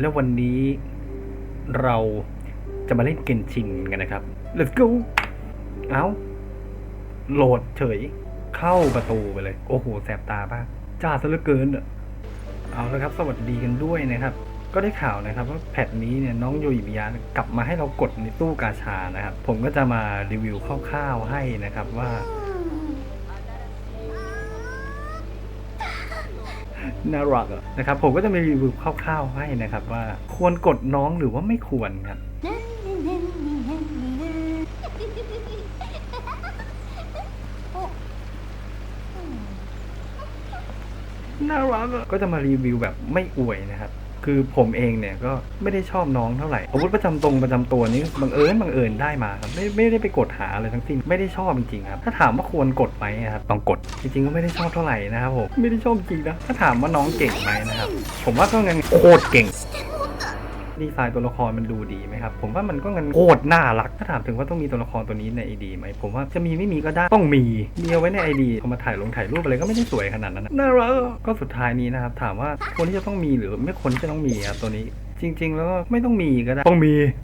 แล้ววันนี้เราจะมาเล่นเกนชินกันนะครับ let's go เอาโหลดเฉยเข้าประตูไปเลย โอ้โห แสบตามาจ้าซะเหลือเกิน เอาละครับ สวัสดีกันด้วยนะครับ ก็ได้ข่าวนะครับว่าแพทนี้เนี่ยน้องโยอิมิยะกลับมาให้เรากดในตู้กาชานะครับ ผมก็จะมารีวิวคร่าวๆให้นะครับว่า น่ารักอะนะครับ ผมก็จะมีรีวิวคร่าวๆให้นะครับ ว่าควรกดน้องหรือว่าไม่ควรครับน่ารักก็จะมารีวิวแบบไม่อวยนะครับ คือผมเองเนี่ยก็ไม่ได้ชอบน้องเท่าไหร่อาวุธประจำตรงประจำตัวนี้บังเอิญบังเอิญได้มาครับไม่ไม่ได้ไปกดหาอะไรทั้งสิ้นไม่ได้ชอบจริงๆครับถ้าถามว่าควรกดไหมครับต้องกดจริงๆก็ไม่ได้ชอบเท่าไหร่นะครับผมไม่ได้ชอบจริงนะถ้าถามว่าน้องเก่งไหมนะครับผมว่าก็งันโคตรเก่ง ดีไซน์ตัวละครมันดูดีไหมครับ ผมว่ามันก็เงินโคตรน่ารัก ถ้าถามถึงว่าต้องมีตัวละครตัวนี้ในไอดีไหมผมว่าจะมีไม่มีก็ได้ต้องมีมีเอาไว้ในไอดีเอามาถ่ายลงถ่ายรูปอะไรก็ไม่ได้สวยขนาดนั้นนะน่ารักก็สุดท้ายนี้นะครับถามว่าคนที่จะต้องมีหรือไม่คนที่จะต้องมีครับตัวนี้จริง ๆ แล้วก็ไม่ต้องมีก็ได้ต้องมี